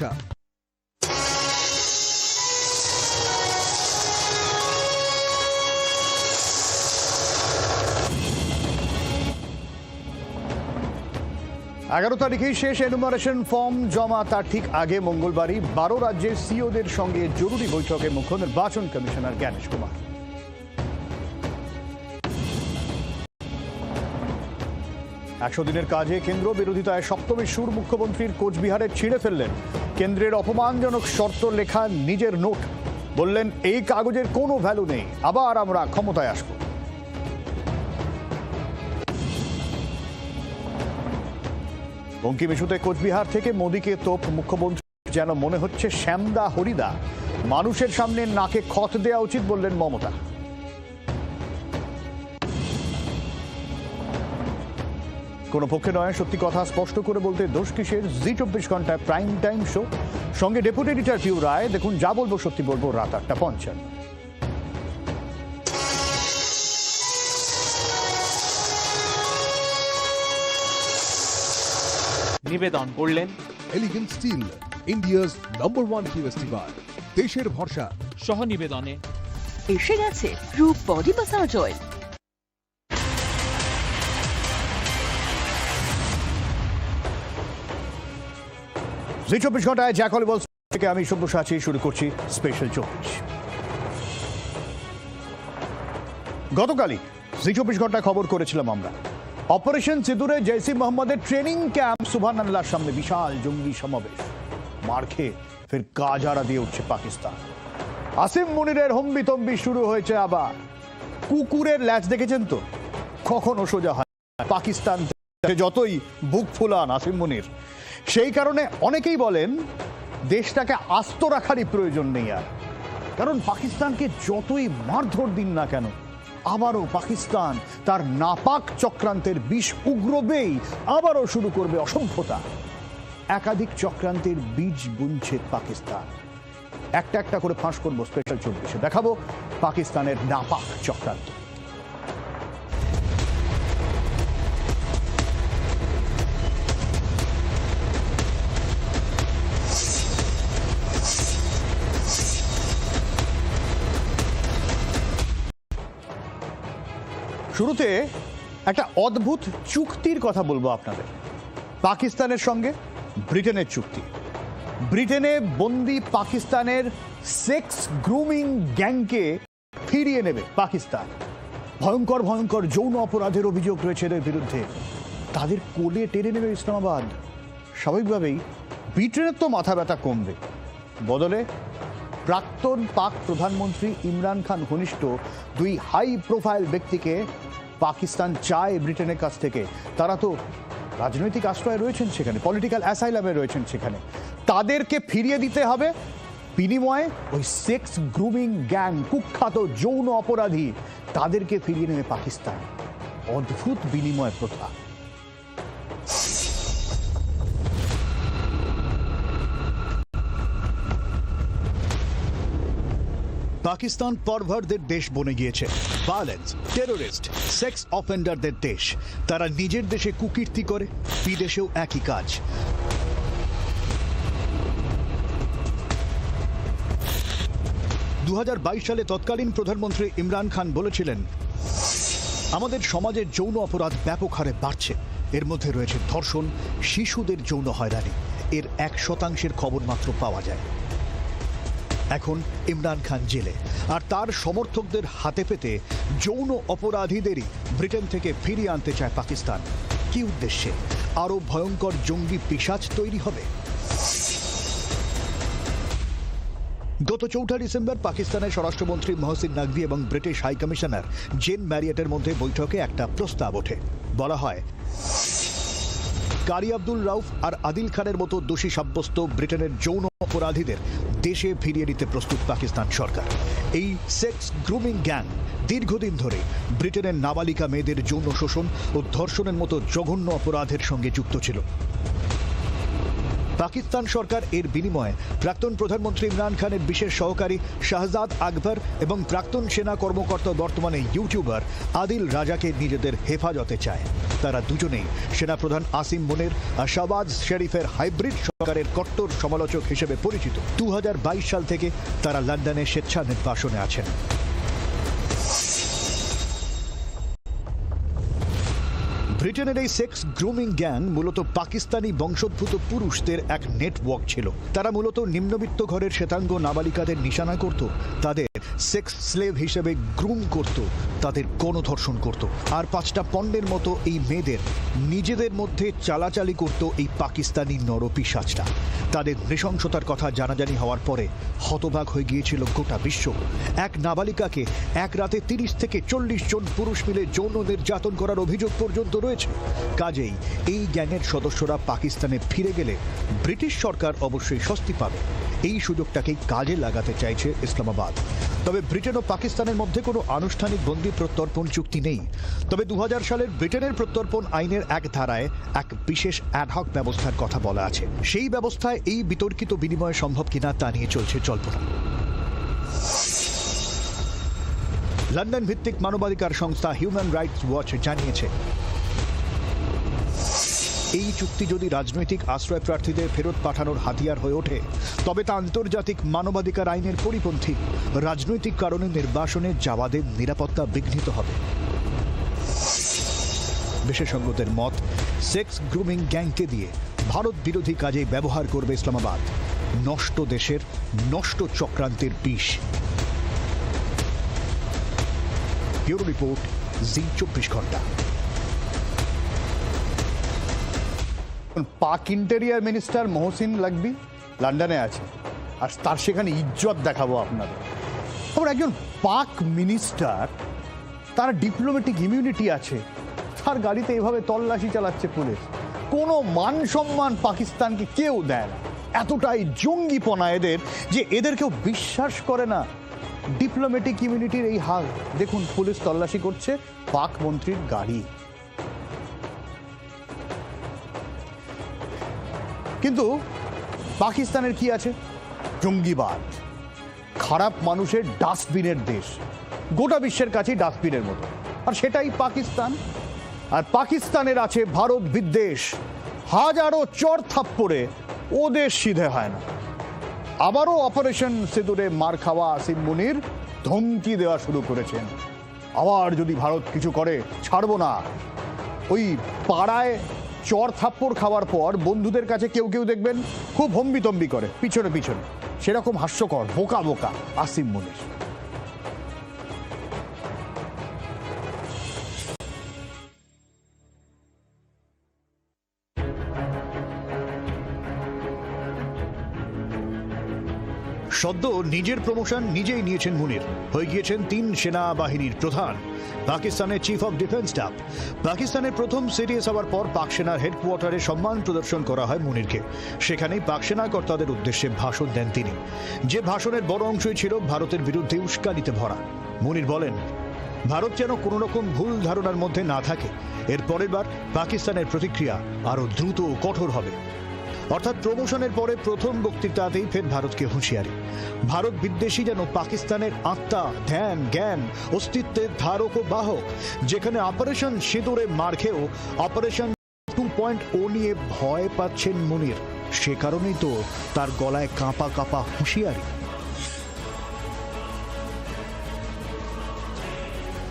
ভরসা এগারো তারিখেই শেষ এনুমারেশন ফর্ম জমা, তার ঠিক আগে মঙ্গলবারই বারো রাজ্যের সিওদের সঙ্গে জরুরি বৈঠকে মুখ্য নির্বাচন কমিশনার জ্ঞানেশ কুমার। একশো দিনের কাজে কেন্দ্র বিরোধিতায় সপ্তমী সুর মুখ্যমন্ত্রীর কোচবিহারে ছিঁড়ে ফেললেন। কেন্দ্রের অপমানজনক শর্ত লেখা নিজের নোট। বললেন, এই কাগজের কোনো ভ্যালু নেই। আবার আমরা ক্ষমতায় আসব। বঙ্কিম ইস্যুতে কোচবিহার থেকে মোদীকে তোপ, মুখ্যমন্ত্রী যেন মনে হচ্ছে শ্যামদা হরিদা। মানুষের সামনে নাকে খত দেওয়া উচিত বললেন মমতা। কোনো পক্ষে নয় সত্যি কথা স্পষ্ট করে বলতে দোষ কিসের? জি চব্বিশ ঘন্টায় প্রাইম টাইম শো সঙ্গে ডেপুটি এডিটর পিউ রায় দেখুন যা বলব সত্যি বলব রাত আটটা পঞ্চান্ন নিবেদন করলেন। Elegant steel India's number one PST bar দেশের ভরসা। সহ নিবেদনে। এসে গেছে রূপ বডি মাসাজ অয়েল চব্বিশ ঘন্টায় জ্যাকল বল থেকে আমি সব্যসাচী শুরু করছি স্পেশাল চব্বিশ। গতকালই জি চব্বিশ ঘন্টায় খবর করেছিলাম আমরা। অপারেশন সিঁদুরে জৈসি মোহাম্মদের ট্রেনিং ক্যাম্প সুবহান সামনে বিশাল জঙ্গি সমাবেশ। মার খেয়ে ফের গাজারা দিয়ে উঠছে পাকিস্তান। আসিম মুনিরের হম্বি তম্বি শুরু হয়েছে আবার। কুকুরের ল্যাচ দেখেছেন তো? কখনো সোজা হয় পাকিস্তান যতই বুক ফুলান আসিম মুনির। সেই কারণে অনেকেই বলেন দেশটাকে আস্ত রাখারই প্রয়োজন নেই আর। কারণ পাকিস্তানকে যতই মারধর দিন না কেন, আবারও পাকিস্তান তার নাপাক চক্রান্তের বিষ উগ্রবেই আবারও শুরু করবে অসভ্যতা একাধিক চক্রান্তের বীজ বুনছে পাকিস্তান। একটা একটা করে ফাঁস করব স্পেশাল চব্বিশে। দেখাবো পাকিস্তানের নাপাক চক্রান্ত। শুরুতে একটা অদ্ভুত চুক্তির কথা বলব আপনাদের। পাকিস্তানের সঙ্গে ব্রিটেনের চুক্তি। ব্রিটেনে বন্দি পাকিস্তানের সেক্স গ্রুমিং গ্যাংকে ফিরিয়ে নেবে পাকিস্তান। ভয়ঙ্কর ভয়ঙ্কর যৌন অপরাধের অভিযোগ রয়েছে এদের বিরুদ্ধে। তাদের কোলে টেনে নেবে ইসলামাবাদ। স্বাভাবিকভাবেই ব্রিটেনের তো মাথা ব্যথা কমবে। বদলে প্রাক্তন পাক প্রধানমন্ত্রী ইমরান খান ঘনিষ্ঠ দুই হাই প্রোফাইল ব্যক্তিকে পাকিস্তান চায় ব্রিটেনের কাছ থেকে। তারা তো রাজনৈতিক আশ্রয়ে রয়েছেন সেখানে পলিটিক্যাল অ্যাসাইলামে রয়েছেন সেখানে। তাদেরকে ফিরিয়ে দিতে হবে বিনিময়ে ওই সেক্স গ্রুমিং গ্যাং কুখ্যাত যৌন অপরাধী, তাদেরকে ফিরিয়ে নেবে পাকিস্তান। অদ্ভুত বিনিময় প্রথা। পাকিস্তান পরভারদের দেশ বনে গিয়েছে। ভায়োলেন্স টেরোরিস্ট সেক্স অফেন্ডারদের দেশ। তারা নিজের দেশে কুকীর্তি করে, বিদেশেও একই কাজ। দু হাজার বাইশ সালে তৎকালীন প্রধানমন্ত্রী ইমরান খান বলেছিলেন, আমাদের সমাজের যৌন অপরাধ ব্যাপক হারে বাড়ছে। এর মধ্যে রয়েছে ধর্ষণ, শিশুদের যৌন হয়রানি। এর এক শতাংশের খবর মাত্র পাওয়া যায়। এখন ইমরান খান জেলে। আর তার সমর্থকদের হাতে পেতে যৌন অপরাধীদেরই ব্রিটেন থেকে ফিরিয়ে আনতে চায় পাকিস্তান। কি উদ্দেশ্যে? আরও ভয়ঙ্কর জঙ্গি পিসাজ তৈরি হবে? গত চৌঠা ডিসেম্বর পাকিস্তানের স্বরাষ্ট্রমন্ত্রী মহসিন নাকভি এবং ব্রিটিশ হাই কমিশনার জেন ম্যারিয়েটের মধ্যে বৈঠকে একটা প্রস্তাব ওঠে। বলা হয়, কারি আব্দুল রাউফ আর আদিল খানের মতো দোষী সাব্যস্ত ব্রিটেনের যৌন অপরাধীদের দেশে ফিরিয়ে নিতে প্রস্তুত পাকিস্তান সরকার। এই সেক্স গ্রুমিং গ্যাং দীর্ঘদিন ধরে ব্রিটেনের নাবালিকা মেয়েদের যৌন শোষণ ও ধর্ষণের মতো জঘন্য অপরাধের সঙ্গে যুক্ত ছিল। পাকিস্তান সরকার এর বিনিময়ে প্রাক্তন প্রধানমন্ত্রী ইমরান খানের বিশেষ সহকারী শাহজাদ আকবর এবং প্রাক্তন সেনা কর্মকর্তা বর্তমানে ইউটিউবার আদিল রাজাকে নিজেদের হেফাজতে চায়। তারা দুজনেই সেনাপ্রধান আসিম মুনির আর শাহবাজ শরীফের হাইব্রিড সরকারের কট্টর সমালোচক হিসেবে পরিচিত। দু হাজার বাইশ সাল থেকে তারা লন্ডনে স্বেচ্ছা নির্বাসনে আছেন। ব্রিটেনের এই সেক্স গ্রুমিং গ্যাং মূলত পাকিস্তানি বংশোদ্ভূত পুরুষদের এক নেটওয়ার্ক ছিল। তারা মূলত নিম্নবিত্ত ঘরের শ্বেতাঙ্গ নাবালিকাদের নিশানা করত। তাদের সেক্স স্লেভ হিসেবে গ্রুম করত, তাদের গণধর্ষণ করত। আর পাঁচটা পণ্ডের মতো এই মেয়েদের নিজেদের মধ্যে চালাচালি করত এই পাকিস্তানি নরপিসাজটা তাদের নৃশংসতার কথা জানাজানি হওয়ার পরে হতবাক হয়ে গিয়েছিল গোটা বিশ্ব। এক নাবালিকাকে এক রাতে তিরিশ থেকে চল্লিশ জন পুরুষ মিলে যৌন নির্যাতন করার অভিযোগ পর্যন্ত রয়েছে। কাজেই এই গ্যাংয়ের সদস্যরা পাকিস্তানে ফিরে গেলে ব্রিটিশ সরকার অবশ্যই স্বস্তি পাবে। এই সুযোগটাকেই কাজে লাগাতে চাইছে ইসলামাবাদ। তবে ব্রিটেন ও পাকিস্তানের মধ্যে কোনো আনুষ্ঠানিক বন্দি প্রত্যর্পণ চুক্তি নেই। তবে দু সালের ব্রিটেনের প্রত্যর্পণ আইনের এক ধারায় এক বিশেষ অ্যাডহক ব্যবস্থার কথা বলা আছে। সেই ব্যবস্থায় এই বিতর্কিত বিনিময় সম্ভব কিনা তা নিয়ে চলছে জল্পনা। লন্ডন ভিত্তিক মানবাধিকার সংস্থা হিউম্যান রাইটস ওয়াচ জানিয়েছে এই চুক্তি যদি রাজনৈতিক আশ্রয় প্রার্থীদের ফেরত পাঠানোর হাতিয়ার হয়ে ওঠে, তবে তা আন্তর্জাতিক মানবাধিকার আইনের পরিপন্থী রাজনৈতিক কারণে নির্বাসনে যাওয়াদের নিরাপত্তা বিঘ্নিত হবে। বিশেষজ্ঞদের মত, সেক্স গ্রুমিং গ্যাংকে দিয়ে ভারত বিরোধী কাজে ব্যবহার করবে ইসলামাবাদ। নষ্ট দেশের নষ্ট চক্রান্তের বিষ। ব্যুরো রিপোর্ট, জি চব্বিশ ঘণ্টা। পাক ইন্টেরিয়ার মিনিস্টার মহসিন লাগবি লন্ডনে আছে। আর তার সেখানে ইজ্জত দেখাবো আপনাদের। তারপর একজন পাক মিনিস্টার, তার ডিপ্লোমেটিক ইমিউনিটি আছে। তার গাড়িতে এভাবে তল্লাশি চালাচ্ছে পুলিশ। কোনো মান সম্মান পাকিস্তানকে কেউ দেয় না। এতটাই জঙ্গিপনা এদের যে এদের কেউ বিশ্বাস করে না। ডিপ্লোমেটিক ইমিউনিটির এই হাল। দেখুন, পুলিশ তল্লাশি করছে পাক মন্ত্রীর গাড়ি। কিন্তু পাকিস্তানের কি আছে? জঙ্গিবাদ। খারাপ মানুষের ডাস্টবিনের দেশ। গোটা বিশ্বের কাছেই ডাস্টবিনের মতো। আর সেটাই পাকিস্তান। আর পাকিস্তানের আছে ভারত বিদ্বেষ। হাজারো চর থাপ্পড়ে ওদের সিধে হয় না। আবারও অপারেশন সিঁদুরে মার খাওয়া আসিম মুনির ধমকি দেওয়া শুরু করেছেন। আবার যদি ভারত কিছু করে, ছাড়বো না। ওই পাড়ায় চর থাপ্পড় খাওয়ার পর বন্ধুদের কাছে কেউ কেউ দেখবেন খুব হম্বিতম্বি করে, পিছনে পিছনে। সেরকম হাস্যকর, বোকা বোকা, আসিম মুনির। সদ্য নিজের প্রমোশন নিজেই নিয়েছেন মুনির। হয়ে গিয়েছেন তিন সেনাবাহিনীর প্রধান। পাকিস্তানের চিফ অফ ডিফেন্স স্টাফ পাকিস্তানের প্রথম সিরিয়াস হওয়ার পর পাক সেনার হেডকোয়ার্টারে সম্মান প্রদর্শন করা হয় মুনিরকে। সেখানেই পাক সেনা কর্তাদের উদ্দেশ্যে ভাষণ দেন তিনি। যে ভাষণের বড় অংশই ছিল ভারতের বিরুদ্ধে উস্কানিতে ভরা। মুনির বলেন, ভারত যেন কোনো রকম ভুল ধারণার মধ্যে না থাকে। এর পরের বার পাকিস্তানের প্রতিক্রিয়া আরও দ্রুত ও কঠোর হবে। অর্থাৎ প্রমোশনের পরে প্রথম বক্তৃতাতেই ফের ভারতকে হুঁশিয়ারি। ভারত বিদ্বেষী যেন পাকিস্তানের আত্মা, ধ্যান, জ্ঞান, অস্তিত্বের ধারক ও বাহক, যেখানে অপারেশন সিঁদুরে মার খেয়েও অপারেশন টু পয়েন্ট ও নিয়ে ভয় পাচ্ছেন মুনির। সে কারণেই তো তার গলায় কাঁপা কাঁপা হুঁশিয়ারি।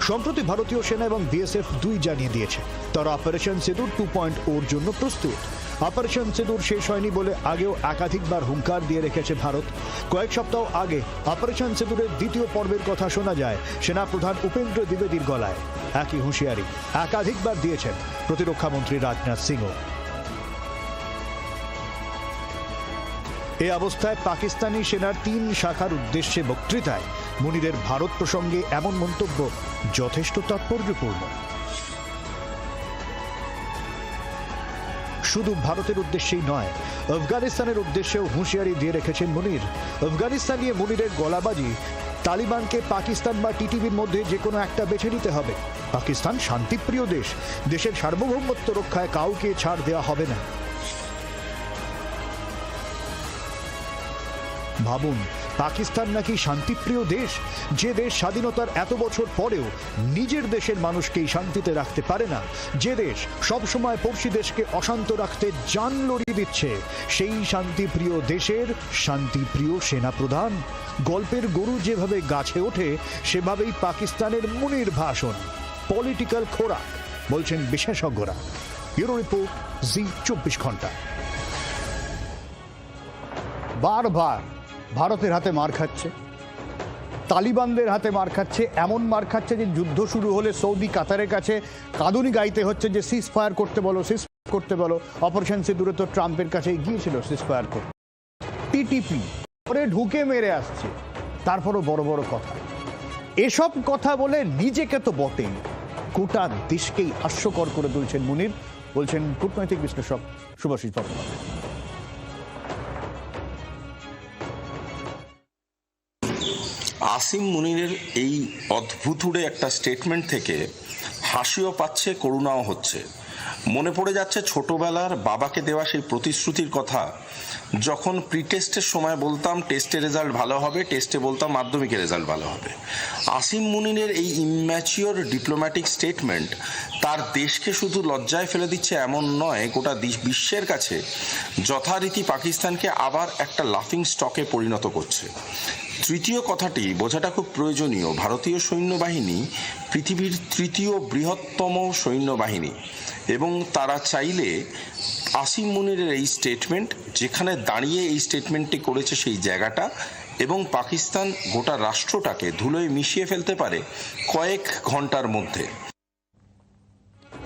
সম্প্রতি ভারতীয় সেনা এবং বিএসএফ দুই জানিয়ে দিয়েছে, তারা অপারেশন সেতুর টু পয়েন্ট ওর জন্য প্রস্তুত। অপারেশন সেতুর শেষ হয়নি বলে আগেও একাধিকবার হুঙ্কার দিয়ে রেখেছে ভারত। কয়েক সপ্তাহ আগে অপারেশন সেতুরের দ্বিতীয় পর্বের কথা শোনা যায়, সেনাপ্রধান উপেন্দ্র দ্বিবেদীর গলায়। একই হুঁশিয়ারি একাধিকবার দিয়েছেন প্রতিরক্ষামন্ত্রী রাজনাথ সিংও। এ অবস্থায় পাকিস্তানি সেনার তিন শাখার উদ্দেশ্যে বক্তৃতায় মুনিরের ভারত প্রসঙ্গে এমন মন্তব্য যথেষ্ট তাৎপর্যপূর্ণ। শুধু ভারতের উদ্দেশ্যেই নয়, আফগানিস্তানের উদ্দেশ্যেও হুঁশিয়ারি দিয়ে রেখেছেন মুনির। আফগানিস্তান নিয়ে মুনিরের গলাবাজি, তালিবানকে পাকিস্তান বা টিটিভির মধ্যে যে কোনো একটা বেছে নিতে হবে। পাকিস্তান শান্তিপ্রিয় দেশ, দেশের সার্বভৌমত্ব রক্ষায় কাউকে ছাড় দেওয়া হবে না। ভাবুন, পাকিস্তান নাকি শান্তিপ্রিয় দেশ? যে দেশ স্বাধীনতার এত বছর পরেও নিজের দেশের মানুষকেই শান্তিতে রাখতে পারে না, যে দেশ সবসময় পড়শি দেশকে অশান্ত রাখতে জান লড়িয়ে দিচ্ছে, সেই শান্তিপ্রিয় দেশের শান্তিপ্রিয় সেনাপ্রধান। গল্পের গরু যেভাবে গাছে ওঠে, সেভাবেই পাকিস্তানের মুনির ভাষণ। পলিটিক্যাল খোরাক, বলছেন বিশেষজ্ঞরা। ব্যুরো রিপোর্ট, জি চব্বিশ ঘণ্টা। বারবার ভারতের হাতে মার খাচ্ছে। তালিবানদের হাতে মার খাচ্ছে। এমন মার খাচ্ছে যে যুদ্ধ শুরু হলে সৌদি কাতারের কাছে কাঁদুনি গাইতে হচ্ছে যে সিজ ফায়ার করতে বলো সিজ করতে বলো। অপারেশন সিঁদুরে তো ট্রাম্পের কাছে গিয়েছিল সিজ ফায়ার করতে টিটিপি পরে ঢুকে মেরে আসছে। তারপরও বড় বড় কথা। এসব কথা বলে নিজেকে তো বটেই। গোটা দেশকেই হাস্যকর করে তুলছেন মুনির। বলছেন কূটনৈতিক বিশ্লেষক সুভাষিস বন্দ্যোপাধ্যায়। আসিম মুনিরের এই অদ্ভুতুড়ে একটা স্টেটমেন্ট থেকে হাসিও পাচ্ছে করুণাও হচ্ছে। মনে পড়ে যাচ্ছে ছোটবেলার বাবাকে দেওয়া সেই প্রতিশ্রুতির কথা। যখন প্রি টেস্টের সময় বলতাম টেস্টে রেজাল্ট ভালো হবে টেস্টে বলতাম, মাধ্যমিকের রেজাল্ট ভালো হবে। আসিম মুনিনের এই ইম্যাচিওর ডিপ্লোম্যাটিক স্টেটমেন্ট তার দেশকে শুধু লজ্জায় ফেলে দিচ্ছে এমন নয়, গোটা বিশ্বের কাছে যথারীতি পাকিস্তানকে আবার একটা লাফিং স্টকে পরিণত করছে। তৃতীয় কথাটি, বোঝাটা খুব প্রয়োজনীয়, ভারতীয় সৈন্যবাহিনী পৃথিবীর তৃতীয় বৃহত্তম সৈন্যবাহিনী। এবং তারা চাইলে আসিম মুনিরের এই স্টেটমেন্ট যেখানে দাঁড়িয়ে এই স্টেটমেন্টটি করেছে সেই জায়গাটা, এবং পাকিস্তান গোটা রাষ্ট্রটাকে ধুলোয় মিশিয়ে ফেলতে পারে কয়েক ঘণ্টার মধ্যে।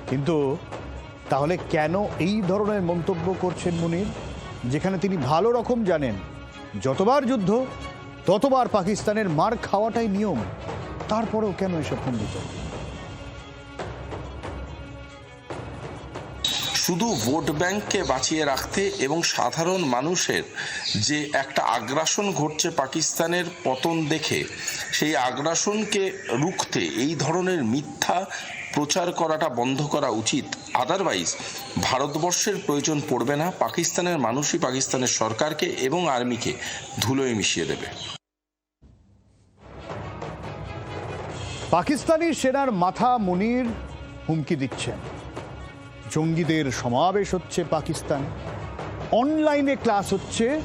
কিন্তু তাহলে কেন এই ধরনের মন্তব্য করছেন মুনির? যেখানে তিনি ভালো রকম জানেন, যতবার যুদ্ধ, ততবার পাকিস্তানের মার খাওয়াটাই নিয়ম, তারপরেও কেন এসব খণ্ডিত শুধু ভোট ব্যাংককে বাঁচিয়ে রাখতে এবং সাধারণ মানুষের যে একটা আগ্রাসন ঘটছে পাকিস্তানের পতন দেখে, সেই আগ্রাসনকে রুখতে এই ধরনের মিথ্যা প্রচার করাটা বন্ধ করা উচিত। আদারওয়াইজ ভারতবর্ষের প্রয়োজন পড়বে না। পাকিস্তানের মানুষই পাকিস্তানের সরকারকে এবং আর্মিকে ধুলোয় মিশিয়ে দেবে। পাকিস্তানি সেনার মাথা মুনির হুমকি দিচ্ছেন। জঙ্গিদের সমাবেশ হচ্ছে পাকিস্তান। অনলাইনে ক্লাস হচ্ছে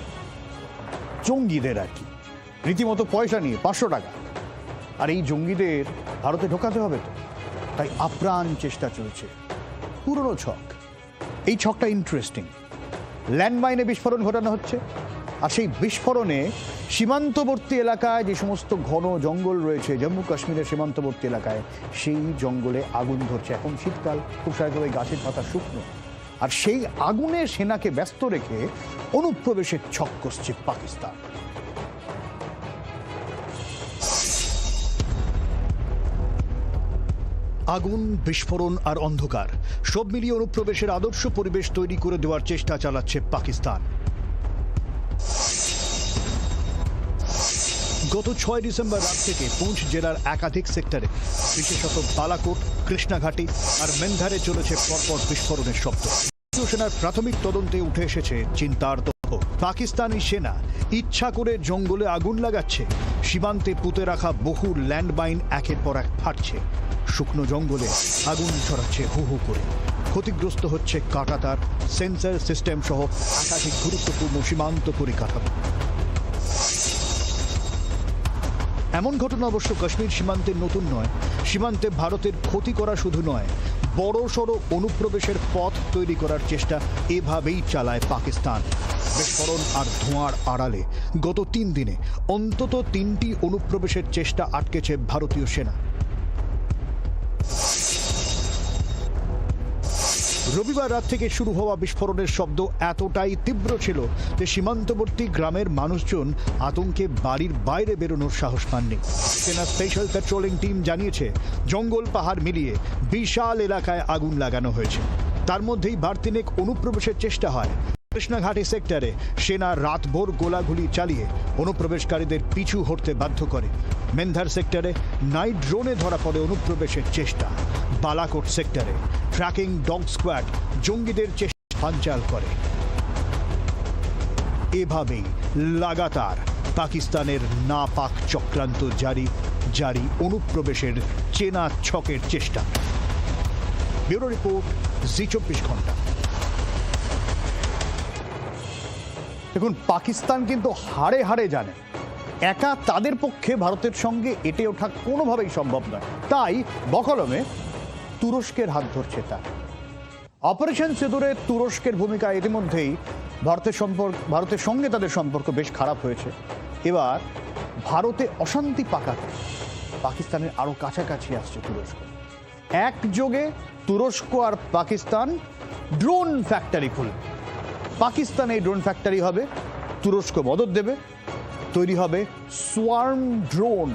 জঙ্গিদের আর কি। রীতিমতো পয়সা নিয়ে, পাঁচশো টাকা। আর এই জঙ্গিদের ভারতে ঢোকাতে হবে তো। তাই আপ্রাণ চেষ্টা চলছে। পুরনো ছক। এই ছকটা ইন্টারেস্টিং ল্যান্ডমাইনে বিস্ফোরণ ঘটানো হচ্ছে। আর সেই বিস্ফোরণে সীমান্তবর্তী এলাকায় যে সমস্ত ঘন জঙ্গল রয়েছে, জম্মু কাশ্মীরের সীমান্তবর্তী এলাকায়, সেই জঙ্গলে আগুন ধরছে। এখন শীতকাল খুব স্বাভাবিক গাছের পাতা শুকনো। আর সেই আগুনে সেনাকে ব্যস্ত রেখে অনুপ্রবেশের ছক কষছে পাকিস্তান। আগুন, বিস্ফোরণ আর অন্ধকার, সব মিলিয়ে অনুপ্রবেশের আদর্শ পরিবেশ তৈরি করে দেওয়ার চেষ্টা চালাচ্ছে পাকিস্তান। গত ছয় ডিসেম্বর রাত থেকে পুঞ্চ জেলার একাধিক সেক্টরে, বিশেষত বালাকোট, কৃষ্ণাঘাটি আর মেন্ধারে চলেছে পরপর বিস্ফোরণের শব্দ। সেনার প্রাথমিক তদন্তে উঠে এসেছে চিন্তার তথ্য। পাকিস্তানি সেনা ইচ্ছা করে জঙ্গলে আগুন লাগাচ্ছে, সীমান্তে পুঁতে রাখা বহু ল্যান্ডমাইন একের পর এক ফাটছে। শুকনো জঙ্গলে আগুন ছড়াচ্ছে হু হু করে। ক্ষতিগ্রস্ত হচ্ছে কাটাতার, সেন্সার সিস্টেম সহ একাধিক গুরুত্বপূর্ণ সীমান্ত পরিকাঠামো। এমন ঘটনা অবশ্য কাশ্মীর সীমান্তে নতুন নয়। সীমান্তে ভারতের ক্ষতি করা শুধু নয়, বড় সড়ো অনুপ্রবেশের পথ তৈরি করার চেষ্টা এভাবেই চালায় পাকিস্তান। বিস্ফোরণ আর ধোঁয়ার আড়ালে গত তিন দিনে অন্তত তিনটি অনুপ্রবেশের চেষ্টা আটকেছে ভারতীয় সেনা। রবিবার রাত থেকে শুরু হওয়া বিস্ফোরণের শব্দ এতটাই তীব্র ছিল যে সীমান্তবর্তী গ্রামের মানুষজন আতঙ্কে বাড়ির বাইরে বেরোনোর সাহস পাননি। সেনা স্পেশাল পেট্রোলিং টিম জানিয়েছে, জঙ্গল পাহাড় মিলিয়ে বিশাল এলাকায় আগুন লাগানো হয়েছে। তার মধ্যেই বার্তিনেক অনুপ্রবেশের চেষ্টা হয়। কৃষ্ণাঘাটি সেক্টরে সেনা রাতভর গোলাগুলি চালিয়ে অনুপ্রবেশকারীদের পিছু হটতে বাধ্য করে। মেন্ধার সেক্টরে নাইট ড্রোনে ধরা পড়ে অনুপ্রবেশের চেষ্টা। বালাকোট সেক্টরে ট্র্যাকিং ডগ স্কোয়াড জঙ্গিদের চেষ্টা পাঞ্চাল করে। এভাবেই লাগাতার পাকিস্তানের না পাক চক্রান্ত জারি জারি অনুপ্রবেশের চেনা ছকের চেষ্টা। ব্যুরো রিপোর্ট, জি চব্বিশ ঘণ্টা। দেখুন, পাকিস্তান কিন্তু হাড়ে হাড়ে জানে, একা তাদের পক্ষে ভারতের সঙ্গে এটে ওঠা কোনোভাবেই সম্ভব নয়। তাই বকলমে তুরস্কের হাত ধরছে তা অপারেশন সেদুরে তুরস্কের ভূমিকা ইতিমধ্যেই ভারতের সম্পর্ক ভারতের সঙ্গে তাদের সম্পর্ক বেশ খারাপ হয়েছে। এবার ভারতে অশান্তি পাকাতে পাকিস্তানের আরও কাছাকাছি আসছে তুরস্ক। একযোগে তুরস্ক আর পাকিস্তান ড্রোন ফ্যাক্টরি খুলবে। পাকিস্তানে এই ড্রোন ফ্যাক্টরি হবে, তুরস্ক মদত দেবে, তৈরি হবে সোয়ার্ম ড্রোন।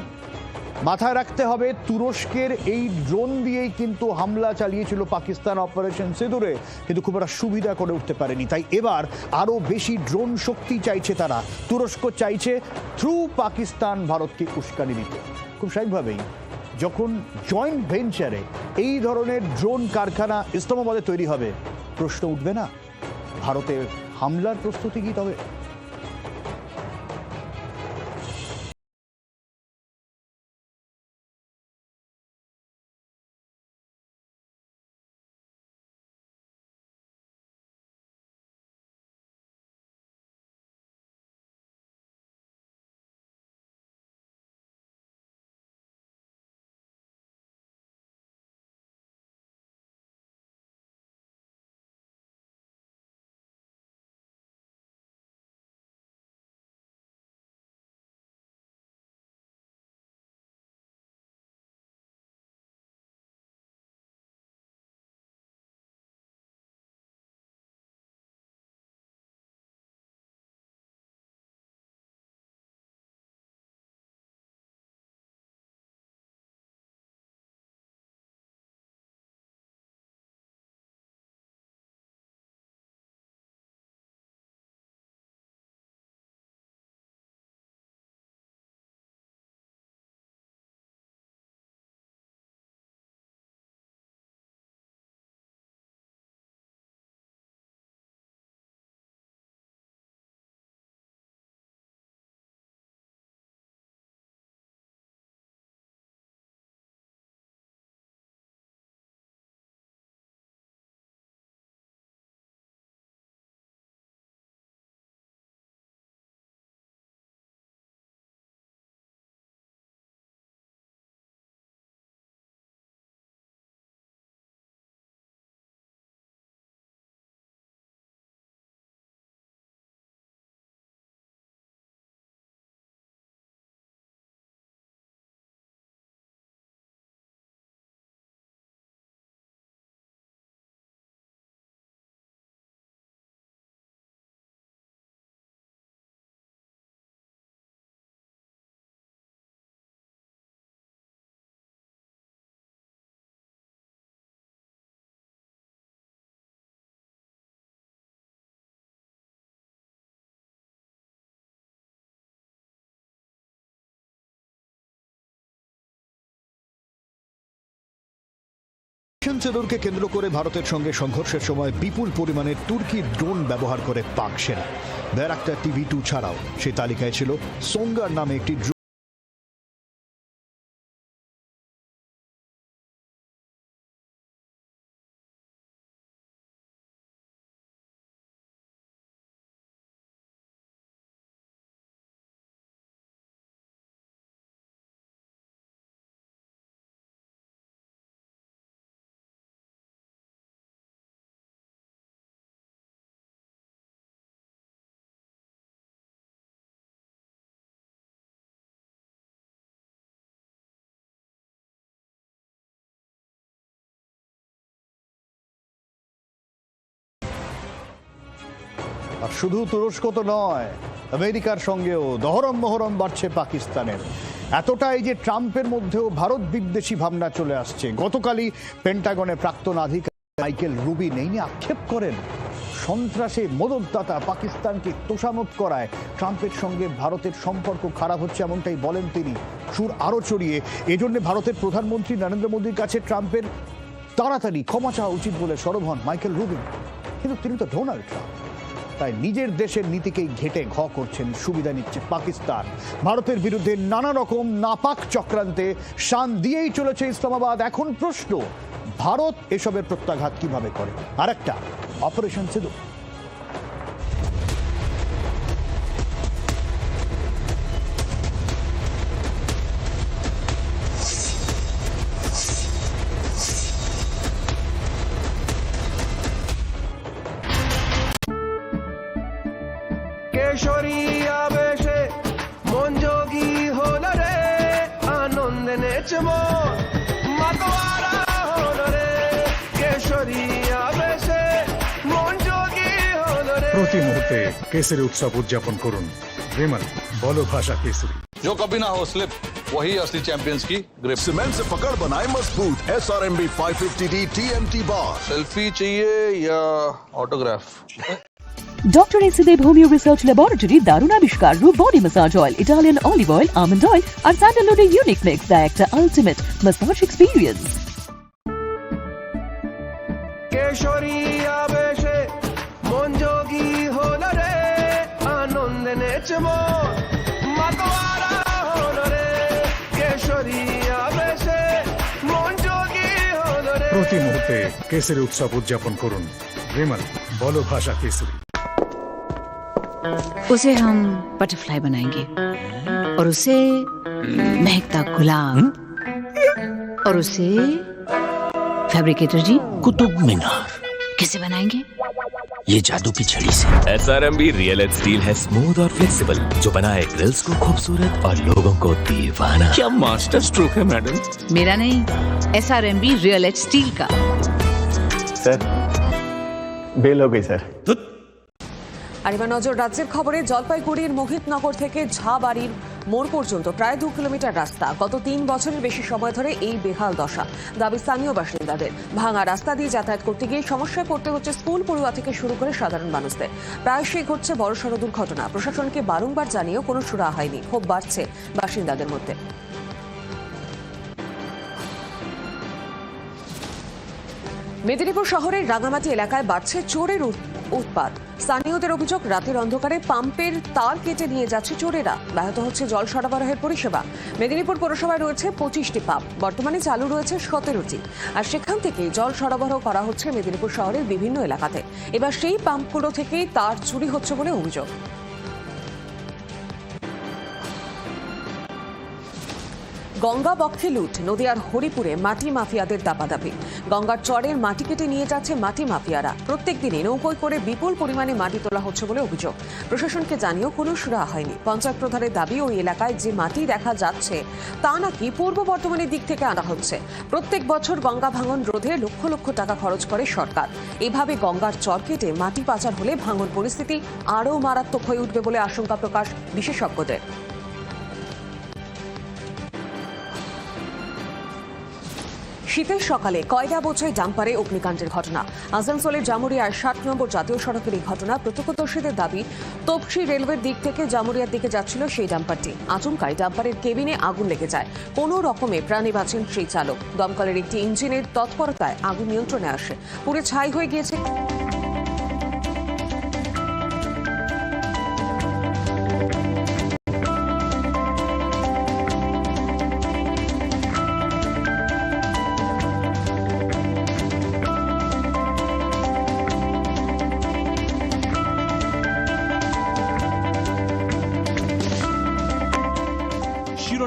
মাথায় রাখতে হবে, তুরস্কের এই ড্রোন দিয়েই কিন্তু হামলা চালিয়েছিল পাকিস্তান অপারেশন সিঁদুরে। কিন্তু খুব একটা সুবিধা করে উঠতে পারেনি। তাই এবার আরও বেশি ড্রোন শক্তি চাইছে তারা। তুরস্ক চাইছে থ্রু পাকিস্তান ভারতকে উস্কানি দিতে। খুব স্বাভাবিকভাবেই যখন জয়েন্ট ভেঞ্চারে এই ধরনের ড্রোন কারখানা ইসলামাবাদে তৈরি হবে, প্রশ্ন উঠবে না? ভারতের হামলার প্রস্তুতি কি তবে? সিঁদুরকে কেন্দ্র করে ভারতের সঙ্গে সংঘর্ষের সময় বিপুল পরিমাণে তুর্কি ড্রোন ব্যবহার করে পাক সেনা। ব্যারাক্টার টিভি টু ছাড়াও সেই তালিকায় ছিল সোঙ্গার নামে একটি আর শুধু তুরস্ক তো নয়, আমেরিকার সঙ্গেও দহরম মহরম বাড়ছে পাকিস্তানের। এতটাই যে ট্রাম্পের মধ্যেও ভারত বিদ্বেষী ভাবনা চলে আসছে। গতকালই পেন্টাগনের প্রাক্তন আধিকারিক মাইকেল রুবিন এই নিয়ে আক্ষেপ করেন, সন্ত্রাসে মদতদাতা পাকিস্তানকে তোষামত করায়। ট্রাম্পের সঙ্গে ভারতের সম্পর্ক খারাপ হচ্ছে এমনটাই বলেন তিনি। সুর আরও চড়িয়ে এজন্য ভারতের প্রধানমন্ত্রী নরেন্দ্র মোদীর কাছে ট্রাম্পের তাড়াতাড়ি ক্ষমা চাওয়া উচিত বলে সরব হন মাইকেল রুবিন কিন্তু তিনি তো ডোনাল্ড ট্রাম্প। তাই নিজের দেশের নীতিকেই ঘেটে ঘ করছেন সুবিধা নিচ্ছে পাকিস্তান। ভারতের বিরুদ্ধে নানা রকম নাপাক চক্রান্তে শান দিয়েই চলেছে ইসলামাবাদ। এখন প্রশ্ন, ভারত এসবের প্রত্যাঘাত কীভাবে করে? আরেকটা অপারেশন সিধু প্রতি মুহূর্তে কেসরি উৎসব উদযাপন করুন রেমন বলো ভাষা কেসরি जो कभी ना हो स्लिप वही असली चैंपियंस की ग्रिप सीमेंट से पकड़ बनाए मजबूत S R M B five fifty D T M T bar selfie चाहिए या autograph doctor এক্সিদেব homeo research laboratory দারুণ আবিষ্কার রূপ body massage oil Italian olive oil almond oil আর স্যান্ডালউডের ইউনিক মিক্স দেয় একটা আলটিমেট ম্যাসাজ এক্সপিরিয়েন্স প্রতি মুহূর্তে কেসরি উৎসব উদযাপন করুন রেমন বলো ভাষা কেসরি उसे हम बटरफ्लाई बनाएंगे और उसे महकता गुलाब और उसे फैब्रिकेटर जी कुतुब मीनार कैसे बनाएंगे ये जादू की छड़ी से S R M B real add steel है स्मूथ और फ्लेक्सिबल जो बनाए ग्रिल्स को खूबसूरत और लोगों को दीवाना क्या मास्टर स्ट्रोक है मैडम मेरा नहीं S R M B real H steel का স্যার বেল হয়ে গই স্যার আর এবার নজর রাজ্যের খবরে জলপাইগুড়ির মোহিতনগর থেকে ঝাবাড়ির মোড় পর্যন্ত প্রায় দু কিলোমিটার রাস্তা গত তিন বছরের বেশি সময় ধরে এই বেহাল দশা দাবি স্থানীয় বাসিন্দাদের ভাঙা রাস্তা দিয়ে যাতায়াত করতে গিয়ে সমস্যায় পড়তে হচ্ছে স্কুল পড়ুয়া থেকে শুরু করে সাধারণ মানুষদের প্রায়শই ঘটছে বড়সড় দুর্ঘটনা প্রশাসনকে বারংবার জানিয়েও কোনো সুরা হয়নি ক্ষোভ বাড়ছে বাসিন্দাদের মধ্যে মেদিনীপুর শহরের রাঙামাটি এলাকায় বাড়ছে চোরের উৎ- উৎপাত। স্থানীয়দের অভিযোগ, রাতের অন্ধকারে পাম্পের তার কেটে নিয়ে যাচ্ছে চোরেরা। ব্যাহত হচ্ছে জল সরবরাহের পরিষেবা। মেদিনীপুর পৌরসভায় রয়েছে পঁচিশটি পাম্প। বর্তমানে চালু রয়েছে সতেরোটি। আর সেখান থেকে জল সরবরাহ করা হচ্ছে মেদিনীপুর শহরের বিভিন্ন এলাকাতে। এবার সেই পাম্পগুলো থেকেই তার চুরি হচ্ছে বলে অভিযোগ। গঙ্গা বক্ষে লুট, নদিয়ার হরিপুরে মাটি মাফিয়াদের দাপাদাপি। গঙ্গার চরের মাটি কেটে নিয়ে যাচ্ছে মাটি মাফিয়ারা। প্রত্যেক দিনই নৌকোয় করে বিপুল পরিমাণে মাটি তোলা হচ্ছে বলে অভিযোগ। প্রশাসনকে জানিয়েও কোনো সুরাহা হয়নি। পঞ্চায়েত প্রধানের দাবি ওই এলাকায় যে মাটি দেখা যাচ্ছে, তা নাকি পূর্ব বর্ধমানের দিক থেকে আনা হচ্ছে। প্রত্যেক বছর গঙ্গা ভাঙন রোধে লক্ষ লক্ষ টাকা খরচ করে সরকার। এভাবে গঙ্গার চর কেটে মাটি পাচার হলে ভাঙন পরিস্থিতি আরও মারাত্মক হয়ে উঠবে বলে আশঙ্কা প্রকাশ বিশেষজ্ঞদের। শীতের সকালে কয়লা বোঝাই ডাম্পারে অগ্নিকাণ্ডের ঘটনা। আসানসোলের জামুরিয়ার ষাট নম্বর জাতীয় সড়কের এই ঘটনা প্রত্যক্ষদর্শীদের দাবি, তপসি রেলওয়ের দিক থেকে জামুরিয়ার দিকে যাচ্ছিল সেই ডাম্পারটি। আচমকায় ডাম্পারের কেবিনে আগুন লেগে যায়। কোনো রকমে প্রাণে বাঁচেন সেই চালক। দমকলের একটি ইঞ্জিনের তৎপরতায় আগুন নিয়ন্ত্রণে আসে। পুরে ছাই হয়ে গিয়েছে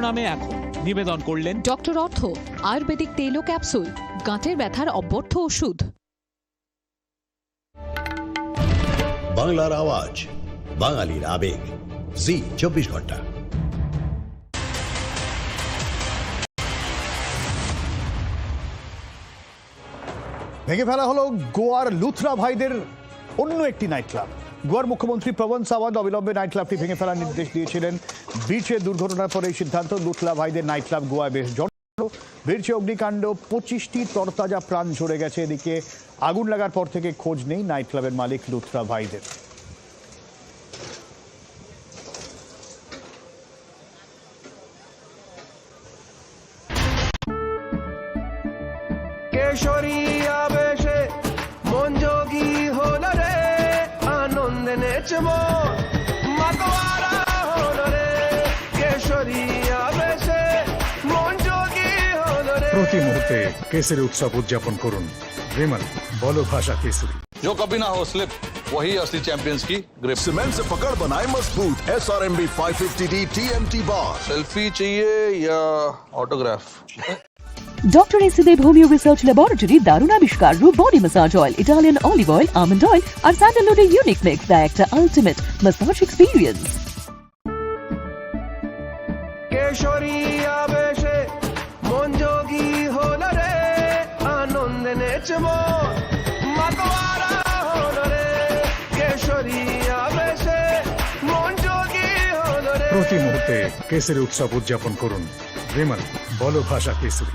শিরোনামে এখন নিবেদন করলেন ডক্টর অর্থ আয়ুর্বেদিক তেল ও ক্যাপসুল গাঁটের ব্যথার অব্যর্থ ওষুধ। বাংলার আওয়াজ বাঙালির আবেগ। জি চব্বিশ ঘণ্টা। ভেঙে ফেলা হলো গোয়ার লুথরা ভাইদের অন্য একটি নাইট ক্লাব গোয়ার মুখ্যমন্ত্রী প্রবন সাওয়ান্ত অবিলম্বে নাইট ক্লাবটি ভেঙে ফেলার নির্দেশ দিয়েছিলেন। বিচে দুর্ঘটনার পরে এই সিদ্ধান্ত লুটলা ভাইদের নাইট ক্লাব গোয়ায় বেশ জন বীরচে অগ্নিকাণ্ড, পঁচিশটি তরতাজা প্রাণ ঝরে গেছে। এদিকে আগুন লাগার পর থেকে খোঁজ নেই নাইট ক্লাবের মালিক লুথরা ভাইদের প্রতি মুহূর্তে কেসের উৎসব উদযাপন করুন বিমল বলো ভাষা কেসরি जो कभी ना हो स्लिप वही असली चैंपियंस की ग्रिप सीमेंट से पकड़ बनाए मजबूत S R M B five fifty D T M T bar selfie चाहिए या autograph doctor এসিদেব homeo research laboratory দারুণ আবিষ্কার রূপ body massage oil Italian olive oil almond oil আর স্যান্ডালউডের ইউনিক মিক্স দেয় একটা আলটিমেট ম্যাসাজ এক্সপিরিয়েন্স কেশরী প্রতি মুহূর্তে কেসের উৎসব উদযাপন করুন বিমল বলো ভাষা কেসরি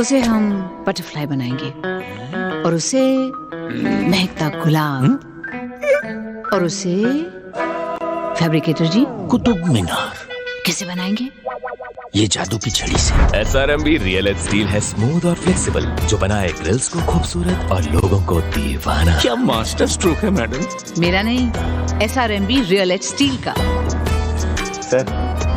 उसे हम बटरफ्लाई बनाएंगे और उसे महकता गुलाब और उसे फैब्रिकेटर जी कुतुब मीनार कैसे बनाएंगे ये जादू की छड़ी से। S R M B real steel है स्मूथ और फ्लेक्सिबल जो बनाए ग्रिल्स को खूबसूरत और लोगों को दीवाना। क्या मास्टर स्ट्रोक है मैडम? मेरा नहीं S R M B real H steel का। सर